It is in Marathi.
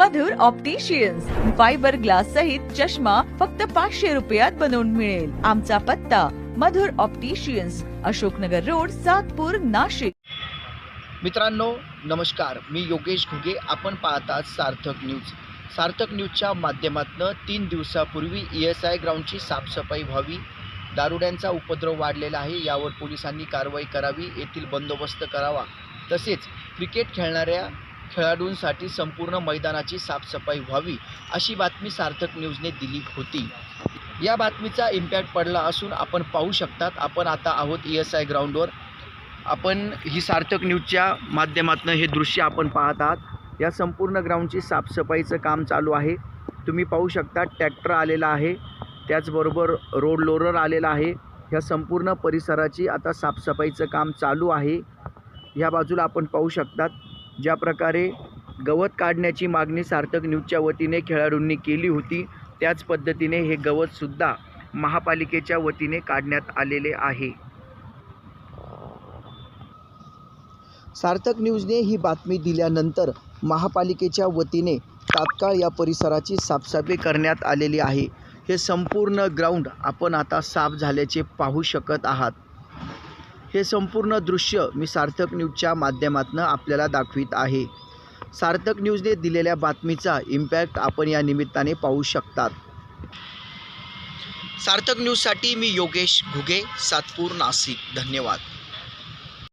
मधुर ऑप्टिशियन्स फायबर ग्लास सहित चष्मा फक्त पाचशे रुपयात बनवून मिळेल. आमचा पत्ता मधुर ऑप्टिशियन्स अशोकनगर रोड सातपूर नाशिक. मित्रांनो नमस्कार. मी योगेश घुगे. आपण पाहतात सार्थक न्यूज. सार्थक न्यूजच्या माध्यमातून तीन दिवसापूर्वी ई एस आय ग्राउंडची साफसफाई व्हावी दारुड्यांचा उपद्रव वाढलेला आहे यावर पोलिसांनी कारवाई करावी येथील बंदोबस्त करावा. तसेच क्रिकेट खेळणाऱ्या खेळाडूंसाठी संपूर्ण मैदानाची साफसफाई व्हावी अशी बातमी सार्थक न्यूजने दिली होती. या बातमीचा इम्पॅक्ट पडला असून आपण पाहू शकतात आपण आता आहोत ई एस आय ग्राउंडवर आपण ही सार्थक न्यूजच्या माध्यमातून हे दृश्य आपण पाहत आहात. या संपूर्ण ग्राउंडची साफसफाईचं काम चालू आहे. तुम्ही पाहू शकता ट्रॅक्टर आलेला आहे. त्याचबरोबर रोड लोरर आलेला आहे. ह्या संपूर्ण परिसराची आता साफसफाईचं काम चालू आहे. ह्या बाजूला आपण पाहू शकतात ज्या प्रकारे गवत काढण्याची मागणी सार्थक न्यूजच्या वतीने खेळाडूंनी केली होती त्याच पद्धतीने हे गवतसुद्धा महापालिकेच्या वतीने काढण्यात आलेले आहे. सार्थक न्यूजने ही बातमी दिल्यानंतर महापालिकेच्या वतीने तात्काळ या परिसराची साफसफाई करण्यात आलेली आहे. हे संपूर्ण ग्राउंड आपण आता साफ झाल्याचे पाहू शकत आहात. हे संपूर्ण दृश्य मी सार्थक न्यूजच्या माध्यमातून आपल्याला दाखवित आहे. सार्थक न्यूजने दिलेल्या बातमीचा इम्पॅक्ट आपण या निमित्ताने पाहू शकतात. सार्थक न्यूजसाठी मी योगेश घुगे सातपूर नाशिक. धन्यवाद.